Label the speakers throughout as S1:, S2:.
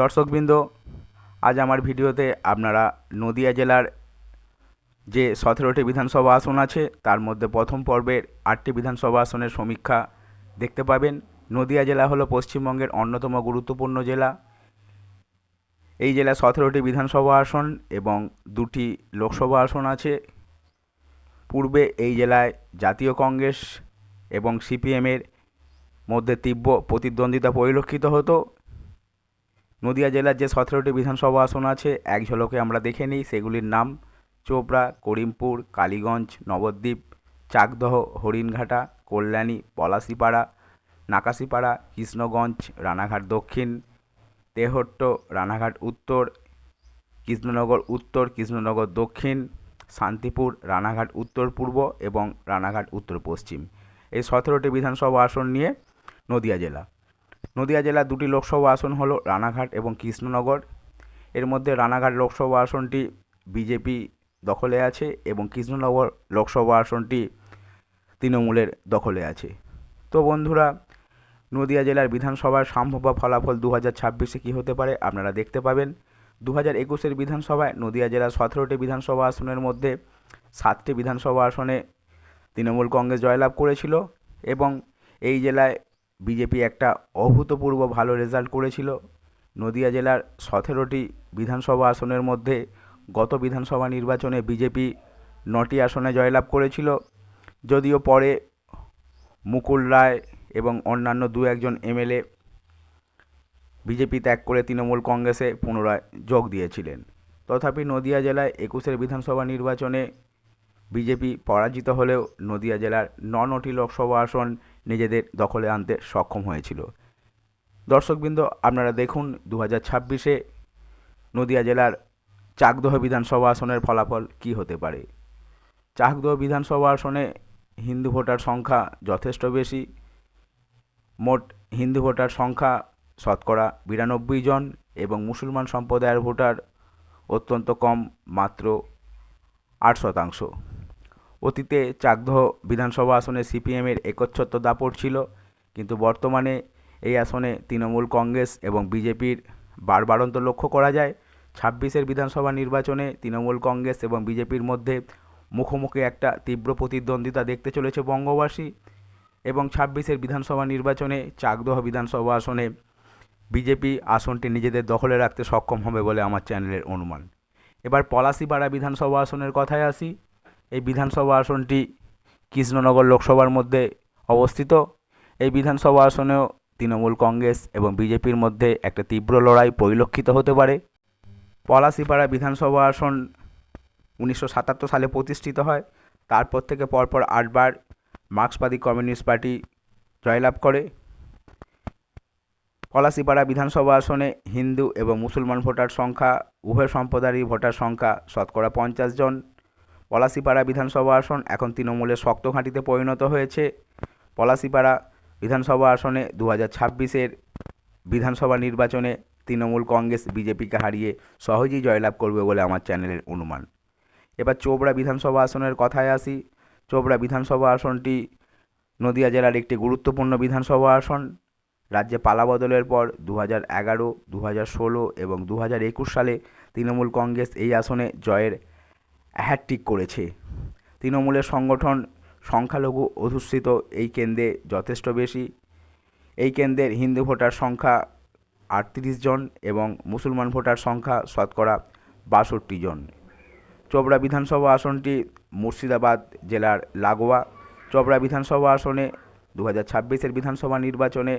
S1: দর্শকবৃন্দ, আজ আমার ভিডিওতে আপনারা নদিয়া জেলার যে সতেরোটি বিধানসভা আসন আছে, তার মধ্যে প্রথম পর্বের আটটি বিধানসভা আসনের সমীক্ষা দেখতে পাবেন। নদিয়া জেলা হলো পশ্চিমবঙ্গের অন্যতম গুরুত্বপূর্ণ জেলা। এই জেলায় সতেরোটি বিধানসভা আসন এবং দুটি লোকসভা আসন আছে। পূর্বে এই জেলায় জাতীয় কংগ্রেস এবং সিপিএমের মধ্যে তীব্র প্রতিদ্বন্দ্বিতা পরিলক্ষিত হতো। নদিয়া জেলার যে সতেরোটি বিধানসভা আসন আছে, এক ঝলকে আমরা দেখে নিই। সেগুলির নাম চোপড়া, করিমপুর, কালীগঞ্জ, নবদ্বীপ, চাকদহ, হরিণঘাটা, কল্যাণী, পলাশিপাড়া, নাকাশিপাড়া, কৃষ্ণগঞ্জ, রানাঘাট দক্ষিণ তেহট্ট, রানাঘাট উত্তর, কৃষ্ণনগর উত্তর, কৃষ্ণনগর দক্ষিণ, শান্তিপুর, রানাঘাট উত্তর পূর্ব এবং রানাঘাট উত্তর পশ্চিম। এই সতেরোটি বিধানসভা আসন নিয়ে নদিয়া জেলা। নদিয়া জেলার দুটি লোকসভা আসন হলো রানাঘাট এবং কৃষ্ণনগর। এর মধ্যে রানাঘাট লোকসভা আসনটি বিজেপি দখলে আছে এবং কৃষ্ণনগর লোকসভা আসনটি তৃণমূলের দখলে আছে। তো বন্ধুরা নদিয়া জেলার বিধানসভার সম্ভাব্য ফলাফল দু হাজার ছাব্বিশে কী হতে পারে আপনারা দেখতে পাবেন। দু হাজার একুশের বিধানসভায় নদিয়া জেলার সতেরোটি বিধানসভা আসনের মধ্যে সাতটি বিধানসভা আসনে তৃণমূল কংগ্রেস জয়লাভ করেছিল এবং এই জেলায় বিজেপি একটা অভূতপূর্ব ভালো রেজাল্ট করেছিল। নদিয়া জেলার সতেরোটি বিধানসভা আসনের মধ্যে গত বিধানসভা নির্বাচনে বিজেপি নটি আসনে জয়লাভ করেছিল। যদিও পরে মুকুল রায় এবং অন্যান্য দু একজন এমএলএ বিজেপি ত্যাগ করে তৃণমূল কংগ্রেসে পুনরায় যোগ দিয়েছিলেন। তথাপি নদিয়া জেলায় একুশের বিধানসভা নির্বাচনে বিজেপি পরাজিত হলেও নদিয়া জেলার নটি লোকসভা আসন নিজেদের দখলে আনতে সক্ষম হয়েছিল। দর্শকবৃন্দ, আপনারা দেখুন দু হাজার ছাব্বিশে নদিয়া জেলার চাকদহ বিধানসভা আসনের ফলাফল কী হতে পারে। চাকদহ বিধানসভা আসনে হিন্দু ভোটার সংখ্যা যথেষ্ট বেশি। মোট হিন্দু ভোটার সংখ্যা শতকরা বিরানব্বই জন এবং মুসলমান সম্প্রদায়ের ভোটার অত্যন্ত কম, মাত্র আট শতাংশ। অতীতে চাকদহ বিধানসভা আসনে সিপিএমের একচ্ছত্র দাপট ছিল, কিন্তু বর্তমানে এই আসনে তৃণমূল কংগ্রেস এবং বিজেপির বারবারন্ত লক্ষ্য করা যায়, ছাব্বিশের বিধানসভা নির্বাচনে তৃণমূল কংগ্রেস এবং বিজেপির মধ্যে মুখোমুখি একটা তীব্র প্রতিদ্বন্দ্বিতা দেখতে চলেছে বঙ্গবাসী। এবং ছাব্বিশের বিধানসভা নির্বাচনে চাকদহ বিধানসভা আসনে বিজেপি আসনটি নিজেদের দখলে রাখতে সক্ষম হবে বলে আমার চ্যানেলের অনুমান। এবার পলাশিপাড়া বিধানসভা আসনের কথায় আসি। এই বিধানসভা আসনটি কৃষ্ণনগর লোকসভার মধ্যে অবস্থিত। এই বিধানসভা আসনেও তৃণমূল কংগ্রেস এবং বিজেপির মধ্যে একটা তীব্র লড়াই পরিলক্ষিত হতে পারে। পলাশিপাড়া বিধানসভা আসন উনিশশো সাতাত্তর সালে প্রতিষ্ঠিত হয়। তারপর থেকে পরপর আটবার মার্ক্সবাদী কমিউনিস্ট পার্টি জয়লাভ করে। পলাশিপাড়া বিধানসভা আসনে হিন্দু এবং মুসলমান ভোটার সংখ্যা, উভয় সম্প্রদায়েরই ভোটার সংখ্যা শতকরা পঞ্চাশ জন। পলাশিপাড়া বিধানসভা আসন এখন তৃণমূলের শক্ত ঘাঁটিতে পরিণত হয়েছে। পলাশিপাড়া বিধানসভা আসনে দু হাজার ছাব্বিশের বিধানসভা নির্বাচনে তৃণমূল কংগ্রেস বিজেপিকে হারিয়ে সহজেই জয়লাভ করবে বলে আমার চ্যানেলের অনুমান। এবার চোপড়া বিধানসভা আসনের কথায় আসি। চোপড়া বিধানসভা আসনটি নদিয়া জেলার একটি গুরুত্বপূর্ণ বিধানসভা আসন। রাজ্যে পালা বদলের পর দু হাজার এগারো দু হাজার ষোলো এবং দু হাজার একুশ সালে তৃণমূল কংগ্রেস এই আসনে জয়ের হ্যাট্রিক করেছে। তৃণমূলের সংগঠন সংখ্যালঘু অধ্যুষিত এই কেন্দ্রে যথেষ্ট বেশি। এই কেন্দ্রের হিন্দু ভোটার সংখ্যা আটত্রিশ জন এবং মুসলমান ভোটার সংখ্যা শতকরা বাষট্টি জন। চোপড়া বিধানসভা আসনটি মুর্শিদাবাদ জেলার লাগোয়া। চোপড়া বিধানসভা আসনে দু হাজার ছাব্বিশের বিধানসভা নির্বাচনে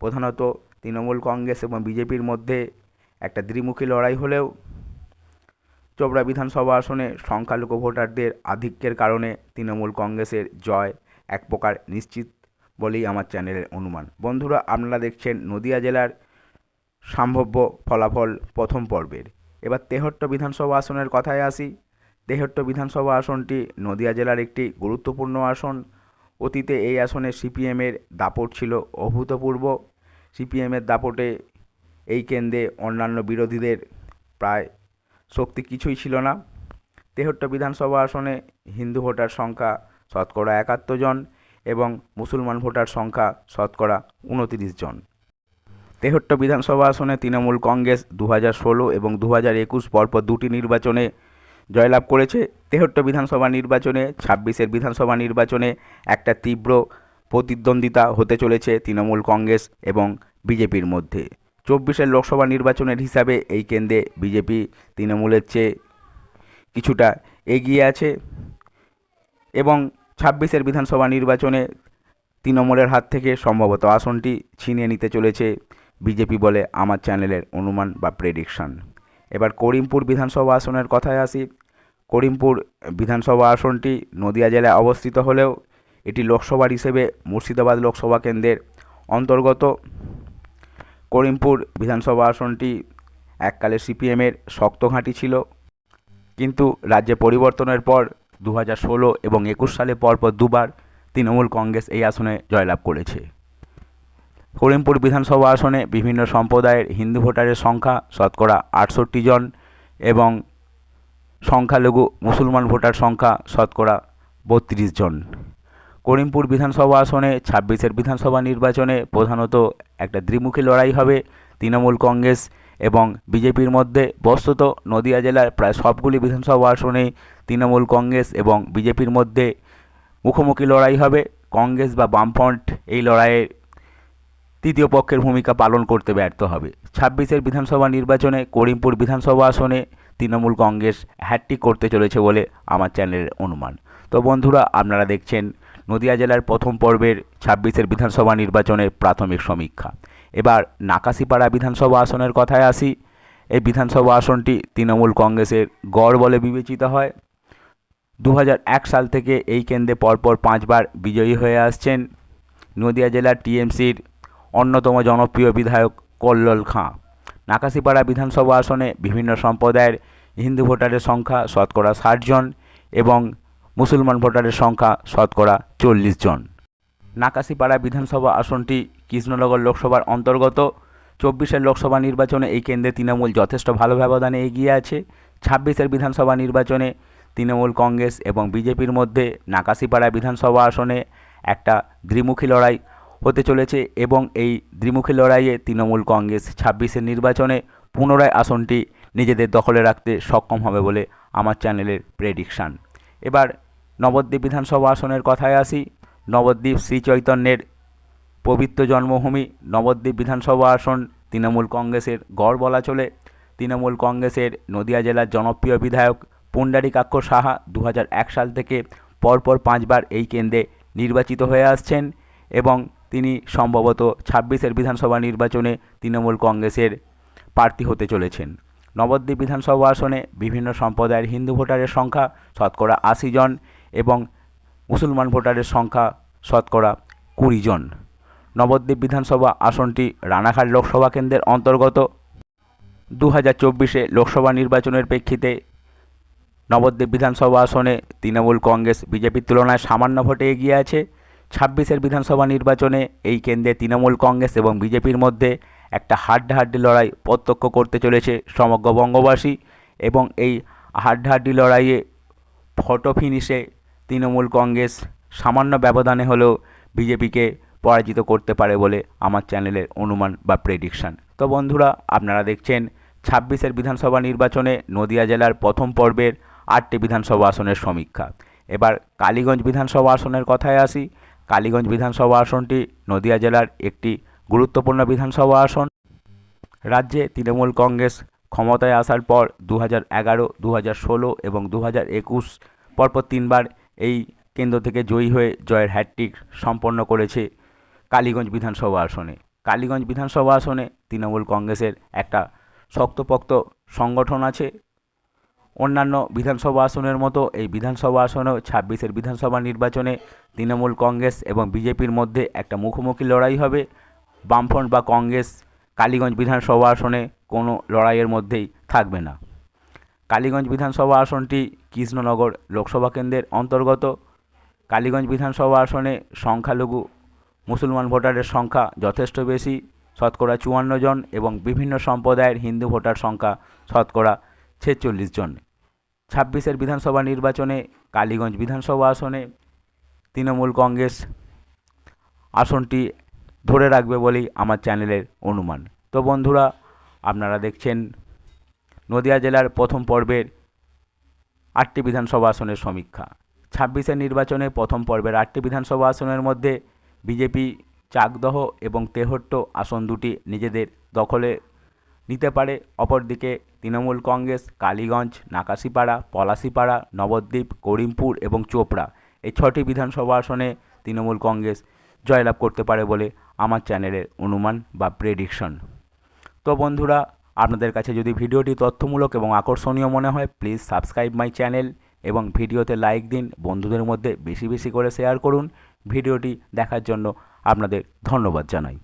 S1: প্রধানত তৃণমূল কংগ্রেস এবং বিজেপির মধ্যে একটা দ্বিমুখী লড়াই হলেও চোপড়া বিধানসভা আসনে সংখ্যালঘু ভোটারদের আধিক্যের কারণে তৃণমূল কংগ্রেসের জয় এক প্রকার নিশ্চিত বলেই আমার চ্যানেলের অনুমান। বন্ধুরা, আপনারা দেখছেন নদিয়া জেলার সম্ভাব্য ফলাফল প্রথম পর্বের। এবার তেহট্ট বিধানসভা আসনের কথায় আসি। তেহট্ট বিধানসভা আসনটি নদিয়া জেলার একটি গুরুত্বপূর্ণ আসন। অতীতে এই আসনে সিপিএমের দাপট ছিল অভূতপূর্ব। সিপিএমের দাপটে এই কেন্দ্রে অন্যান্য বিরোধীদের প্রায় শক্তি কিছুই ছিল না। তেহট্ট বিধানসভা আসনে হিন্দু ভোটার সংখ্যা শতকরা একাত্তর জন এবং মুসলমান ভোটার সংখ্যা শতকরা উনতিরিশ জন। তেহট্ট বিধানসভা আসনে তৃণমূল কংগ্রেস দু হাজার ষোলো এবং দু হাজার একুশ পরপর দুটি নির্বাচনে জয়লাভ করেছে তেহট্ট বিধানসভা নির্বাচনে, ছাব্বিশের বিধানসভা নির্বাচনে একটা তীব্র প্রতিদ্বন্দ্বিতা হতে চলেছে তৃণমূল কংগ্রেস এবং বিজেপির মধ্যে। চব্বিশের লোকসভা নির্বাচনের হিসাবে এই কেন্দ্রে বিজেপি তৃণমূলের চেয়ে কিছুটা এগিয়ে আছে এবং ছাব্বিশের বিধানসভা নির্বাচনে তৃণমূলের হাত থেকে সম্ভবত আসনটি ছিনিয়ে নিতে চলেছে বিজেপি বলে আমার চ্যানেলের অনুমান বা প্রেডিকশন এবার করিমপুর বিধানসভা আসনের কথায় আসি। করিমপুর বিধানসভা আসনটি নদিয়া জেলায় অবস্থিত হলেও এটি লোকসভার হিসেবে মুর্শিদাবাদ লোকসভা কেন্দ্রের অন্তর্গত। করিমপুর বিধানসভা আসনটি এককালে সিপিএমের শক্ত ঘাঁটি ছিল। কিন্তু রাজ্যে পরিবর্তনের পর দু ষোলো এবং একুশ সালে পরপর দুবার তৃণমূল কংগ্রেস এই আসনে জয়লাভ করেছে। করিমপুর বিধানসভা আসনে বিভিন্ন সম্প্রদায়ের হিন্দু ভোটারের সংখ্যা শতকরা আটষট্টি জন এবং সংখ্যালঘু মুসলমান ভোটার সংখ্যা শতকরা বত্রিশ জন। করিমপুর বিধানসভা আসনে ছাব্বিশের বিধানসভা নির্বাচনে প্রধানত একটা দ্বিমুখী লড়াই হবে তৃণমূল কংগ্রেস এবং বিজেপির মধ্যে। বস্তুত নদিয়া জেলার প্রায় সবগুলি বিধানসভা আসনে তৃণমূল কংগ্রেস এবং বিজেপির মধ্যে মুখোমুখি লড়াই হবে। কংগ্রেস বা বামফ্রন্ট এই লড়াইয়ে তৃতীয় পক্ষের ভূমিকা পালন করতে ব্যর্থ হবে। ছাব্বিশের বিধানসভা নির্বাচনে করিমপুর বিধানসভা আসনে তৃণমূল কংগ্রেস হ্যাট্রিক করতে চলেছে বলে আমার চ্যানেলের অনুমান। তো বন্ধুরা, আপনারা দেখছেন নদিয়া জেলার প্রথম পর্বের ছাব্বিশের বিধানসভা নির্বাচনের প্রাথমিক সমীক্ষা। এবার নাকাশিপাড়া বিধানসভা আসনের কথায় আসি। এই বিধানসভা আসনটি তৃণমূল কংগ্রেসের গড় বলে বিবেচিত হয়। দু সাল থেকে এই কেন্দ্রে পরপর পাঁচবার বিজয়ী হয়ে আসছেন নদিয়া জেলার টিএমসির অন্যতম জনপ্রিয় বিধায়ক কল্লোল খাঁ। নাকাশিপাড়া বিধানসভা আসনে বিভিন্ন সম্প্রদায়ের হিন্দু ভোটারের সংখ্যা শতকরা ষাট জন এবং মুসলমান ভোটারের সংখ্যা শতকরা চল্লিশ জন। নাকাশিপাড়া বিধানসভা আসনটি কৃষ্ণনগর লোকসভার অন্তর্গত। চব্বিশের লোকসভা নির্বাচনে এই কেন্দ্রে তৃণমূল যথেষ্ট ভালো ব্যবধানে এগিয়ে আছে। ছাব্বিশের বিধানসভা নির্বাচনে তৃণমূল কংগ্রেস এবং বিজেপির মধ্যে নাকাশিপাড়া বিধানসভা আসনে একটা দ্বিমুখী লড়াই হতে চলেছে এবং এই দ্বিমুখী লড়াইয়ে তৃণমূল কংগ্রেস ছাব্বিশের নির্বাচনে পুনরায় আসনটি নিজেদের দখলে রাখতে সক্ষম হবে বলে আমার চ্যানেলের প্রেডিকশান। এবার নবদ্বীপ বিধানসভা আসনের কথায় আসি। নবদ্বীপ শ্রী চৈতন্যের পবিত্র জন্মভূমি নবদ্বীপ বিধানসভা আসন তৃণমূল কংগ্রেসের গড় বলা চলে। তৃণমূল কংগ্রেসের নদিয়া জেলার জনপ্রিয় বিধায়ক পুণ্ডারী পুণ্ডারিকাক্ষ সাহা দু সাল থেকে পরপর পাঁচবার এই কেন্দ্রে নির্বাচিত হয়ে আসছেন এবং তিনি সম্ভবত ছাব্বিশের বিধানসভা নির্বাচনে তৃণমূল কংগ্রেসের প্রার্থী হতে চলেছেন। নবদ্বীপ বিধানসভা আসনে বিভিন্ন সম্প্রদায়ের হিন্দু ভোটারের সংখ্যা শতকরা আশি জন এবং মুসলমান ভোটারের সংখ্যা শতকরা কুড়ি জন। নবদ্বীপ বিধানসভা আসনটি রানাঘাট লোকসভা কেন্দ্রের অন্তর্গত। দু হাজার চব্বিশে লোকসভা নির্বাচনের প্রেক্ষিতে নবদ্বীপ বিধানসভা আসনে তৃণমূল কংগ্রেস বিজেপির তুলনায় সামান্য ভোটে এগিয়ে আছে। ছাব্বিশের বিধানসভা নির্বাচনে এই কেন্দ্রে তৃণমূল কংগ্রেস এবং বিজেপির মধ্যে একটা হাড্ডাহাড্ডি লড়াই প্রত্যক্ষ করতে চলেছে সমগ্র বঙ্গবাসী এবং এই হাড্ডাহাড্ডি লড়াইয়ে ফটো ফিনিশে তৃণমূল কংগ্রেস সামান্য ব্যবধানে হলেও বিজেপিকে পরাজিত করতে পারে বলে আমার চ্যানেলের অনুমান বা প্রেডিকশান তো বন্ধুরা, আপনারা দেখছেন ছাব্বিশের বিধানসভা নির্বাচনে নদিয়া জেলার প্রথম পর্বের আটটি বিধানসভা আসনের সমীক্ষা। এবার কালীগঞ্জ বিধানসভা আসনের কথায় আসি। কালীগঞ্জ বিধানসভা আসনটি নদিয়া জেলার একটি গুরুত্বপূর্ণ বিধানসভা আসন। রাজ্যে তৃণমূল কংগ্রেস ক্ষমতায় আসার পর দু হাজার এগারো দু হাজার ষোলো এবং দু হাজার একুশ পরপর তিনবার এই কেন্দ্র থেকে জয়ী হয়ে জয়ের হ্যাট্রিক সম্পন্ন করেছে কালীগঞ্জ বিধানসভা আসনে। কালীগঞ্জ বিধানসভা আসনে তৃণমূল কংগ্রেসের একটা শক্তপোক্ত সংগঠন আছে অন্যান্য বিধানসভা আসনের মতো এই বিধানসভা আসনেও ছাব্বিশের বিধানসভা নির্বাচনে তৃণমূল কংগ্রেস এবং বিজেপির মধ্যে একটা মুখোমুখি লড়াই হবে। বামফ্রন্ট বা কংগ্রেস কালীগঞ্জ বিধানসভা আসনে কোনো লড়াইয়ের মধ্যেই থাকবে না। কালীগঞ্জ বিধানসভা আসনটি কৃষ্ণনগর লোকসভা কেন্দ্রের অন্তর্গত। কালীগঞ্জ বিধানসভা আসনে সংখ্যালঘু মুসলমান ভোটারের সংখ্যা যথেষ্ট বেশি, শতকরা চুয়ান্ন জন এবং বিভিন্ন সম্প্রদায়ের হিন্দু ভোটার সংখ্যা শতকরা ছেচল্লিশ জন। ছাব্বিশের বিধানসভা নির্বাচনে, কালীগঞ্জ বিধানসভা আসনে তৃণমূল কংগ্রেস আসনটি ধরে রাখবে বলেই আমার চ্যানেলের অনুমান। তো বন্ধুরা, আপনারা দেখছেন নদিয়া জেলার প্রথম পর্বের আটটি বিধানসভা আসনের সমীক্ষা। ছাব্বিশের নির্বাচনে প্রথম পর্বের আটটি বিধানসভা আসনের মধ্যে বিজেপি, চাকদহ এবং তেহট্ট আসন দুটি নিজেদের দখলে নিতে পারে। অপরদিকে তৃণমূল কংগ্রেস, কালীগঞ্জ, নাকাশিপাড়া, পলাশিপাড়া, নবদ্বীপ, করিমপুর এবং চোপড়া এই ছটি বিধানসভা আসনে তৃণমূল কংগ্রেস জয়লাভ করতে পারে বলে আমার চ্যানেলের অনুমান বা প্রেডিকশন তো বন্ধুরা, আপনাদের কাছে যদি ভিডিওটি তথ্যমূলক এবং আকর্ষণীয় মনে হয় প্লিজ সাবস্ক্রাইব মাই চ্যানেল এবং ভিডিওতে লাইক দিন। বন্ধুদের মধ্যে বেশি বেশি করে শেয়ার করুন। ভিডিওটি দেখার জন্য আপনাদের ধন্যবাদ জানাই।